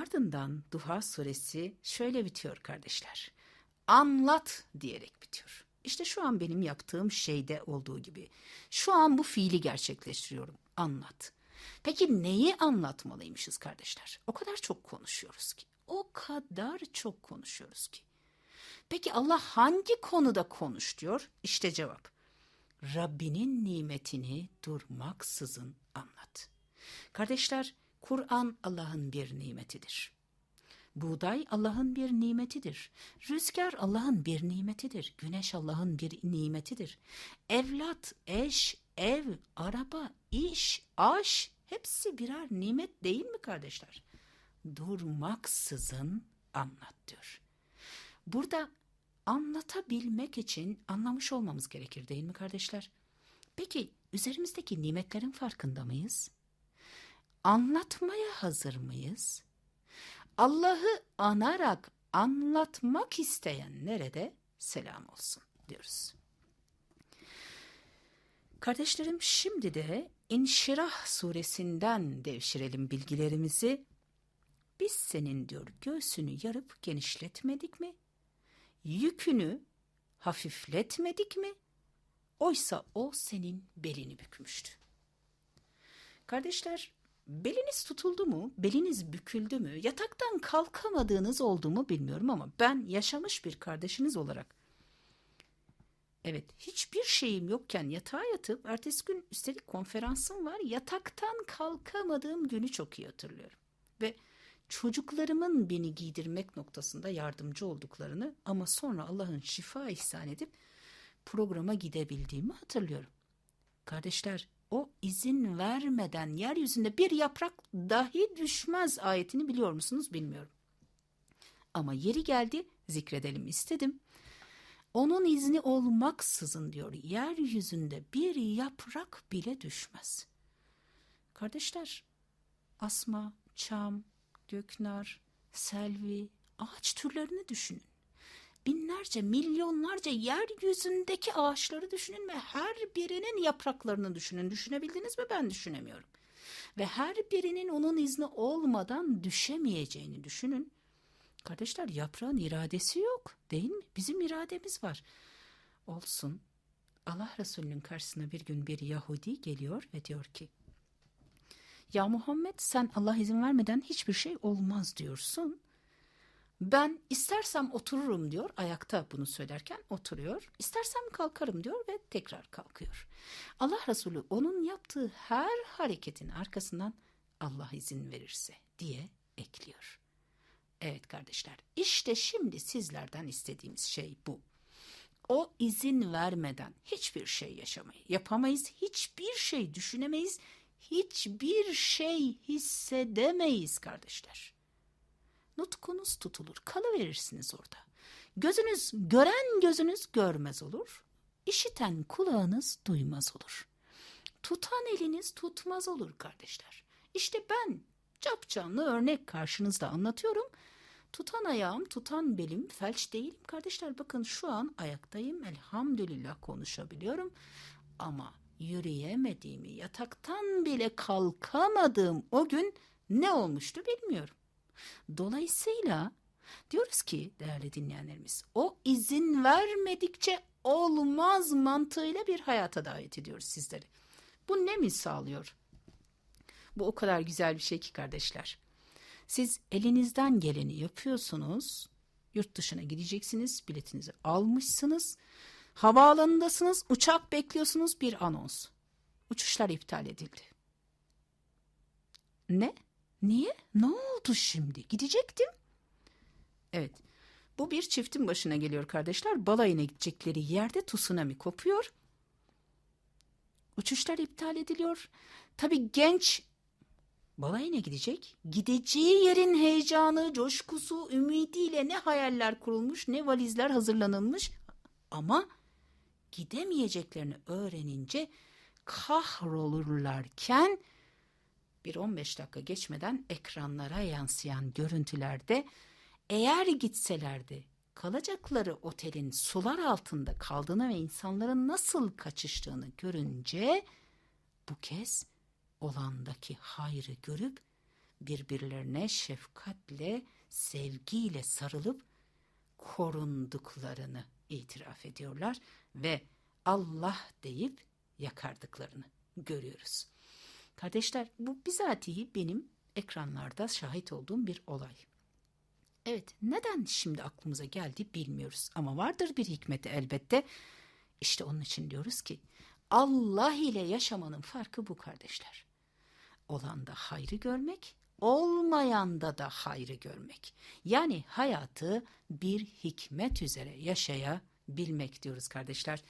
Ardından Duha suresi şöyle bitiyor kardeşler. Anlat diyerek bitiyor. İşte şu an benim yaptığım şeyde olduğu gibi. Şu an bu fiili gerçekleştiriyorum. Anlat. Peki neyi anlatmalıymışız kardeşler? O kadar çok konuşuyoruz ki. O kadar çok konuşuyoruz ki. Peki Allah hangi konuda konuş diyor? İşte cevap. Rabbinin nimetini durmaksızın anlat. Kardeşler, Kur'an Allah'ın bir nimetidir. Buğday Allah'ın bir nimetidir. Rüzgar Allah'ın bir nimetidir. Güneş Allah'ın bir nimetidir. Evlat, eş, ev, araba, iş, aş hepsi birer nimet değil mi kardeşler? Durmaksızın anlat diyor. Burada anlatabilmek için anlamış olmamız gerekir değil mi kardeşler? Peki üzerimizdeki nimetlerin farkında mıyız? Anlatmaya hazır mıyız? Allah'ı anarak anlatmak isteyenlere de selam olsun diyoruz. Kardeşlerim şimdi de İnşirah suresinden devşirelim bilgilerimizi. Biz senin diyor göğsünü yarıp genişletmedik mi? Yükünü hafifletmedik mi? Oysa o senin belini bükmüştü. Kardeşler beliniz tutuldu mu, beliniz büküldü mü, yataktan kalkamadığınız oldu mu bilmiyorum ama ben yaşamış bir kardeşiniz olarak Evet, hiçbir şeyim yokken yatağa yatıp ertesi gün üstelik konferansım var. Yataktan kalkamadığım günü çok iyi hatırlıyorum. Ve çocuklarımın beni giydirmek noktasında yardımcı olduklarını ama sonra Allah'ın şifa ihsan edip programa gidebildiğimi hatırlıyorum. Kardeşler, o izin vermeden yeryüzünde bir yaprak dahi düşmez ayetini biliyor musunuz bilmiyorum. Ama yeri geldi zikredelim istedim. Onun izni olmaksızın diyor yeryüzünde bir yaprak bile düşmez. Kardeşler asma, çam, göknar, selvi, ağaç türlerini düşünün. Binlerce, milyonlarca yeryüzündeki ağaçları düşünün ve her birinin yapraklarını düşünün. Düşünebildiniz mi? Ben düşünemiyorum. Ve her birinin onun izni olmadan düşemeyeceğini düşünün. Kardeşler yaprağın iradesi yok değil mi? Bizim irademiz var. Olsun. Allah Resulü'nün karşısına bir gün bir Yahudi geliyor ve diyor ki Ya Muhammed sen Allah izin vermeden hiçbir şey olmaz diyorsun. Ben istersem otururum diyor. Ayakta bunu söylerken oturuyor. İstersem kalkarım diyor ve tekrar kalkıyor. Allah Resulü onun yaptığı her hareketin arkasından Allah izin verirse diye ekliyor. Evet kardeşler, işte şimdi sizlerden istediğimiz şey bu. O izin vermeden hiçbir şey yaşamayı yapamayız, hiçbir şey düşünemeyiz, hiçbir şey hissedemeyiz kardeşler. Nutkunuz tutulur, kalıverirsiniz orada. Gözünüz gören gözünüz görmez olur, işiten kulağınız duymaz olur. Tutan eliniz tutmaz olur kardeşler. İşte ben capcanlı örnek karşınızda anlatıyorum. Tutan ayağım, tutan belim, felç değilim kardeşler. Bakın şu an ayaktayım. Elhamdülillah konuşabiliyorum. Ama yürüyemediğimi, yataktan bile kalkamadığım o gün ne olmuştu bilmiyorum. Dolayısıyla diyoruz ki değerli dinleyenlerimiz, o izin vermedikçe olmaz mantığıyla bir hayata davet ediyoruz sizleri. Bu ne mi sağlıyor? Bu o kadar güzel bir şey ki kardeşler. Siz elinizden geleni yapıyorsunuz. Yurt dışına gideceksiniz. Biletinizi almışsınız. Havaalanındasınız. Uçak bekliyorsunuz. Bir anons. Uçuşlar iptal edildi. Ne? Niye? Ne oldu şimdi? Gidecektim. Evet. Bu bir çiftin başına geliyor kardeşler. Balayına gidecekleri yerde tsunami kopuyor. Uçuşlar iptal ediliyor. Tabii genç balayına gidecek. Gideceği yerin heyecanı, coşkusu, ümidiyle ne hayaller kurulmuş, ne valizler hazırlanılmış. Ama gidemeyeceklerini öğrenince kahrolurlarken bir 15 dakika geçmeden ekranlara yansıyan görüntülerde eğer gitselerdi kalacakları otelin sular altında kaldığını ve insanların nasıl kaçıştığını görünce bu kez olandaki hayrı görüp birbirlerine şefkatle, sevgiyle sarılıp korunduklarını itiraf ediyorlar ve Allah deyip yakardıklarını görüyoruz. Kardeşler bu bizatihi benim ekranlarda şahit olduğum bir olay. Evet neden şimdi aklımıza geldi bilmiyoruz ama vardır bir hikmeti elbette. İşte onun için diyoruz ki Allah ile yaşamanın farkı bu kardeşler. Olanda hayrı görmek, olmayanda da hayrı görmek. Yani hayatı bir hikmet üzere yaşayabilmek diyoruz kardeşler.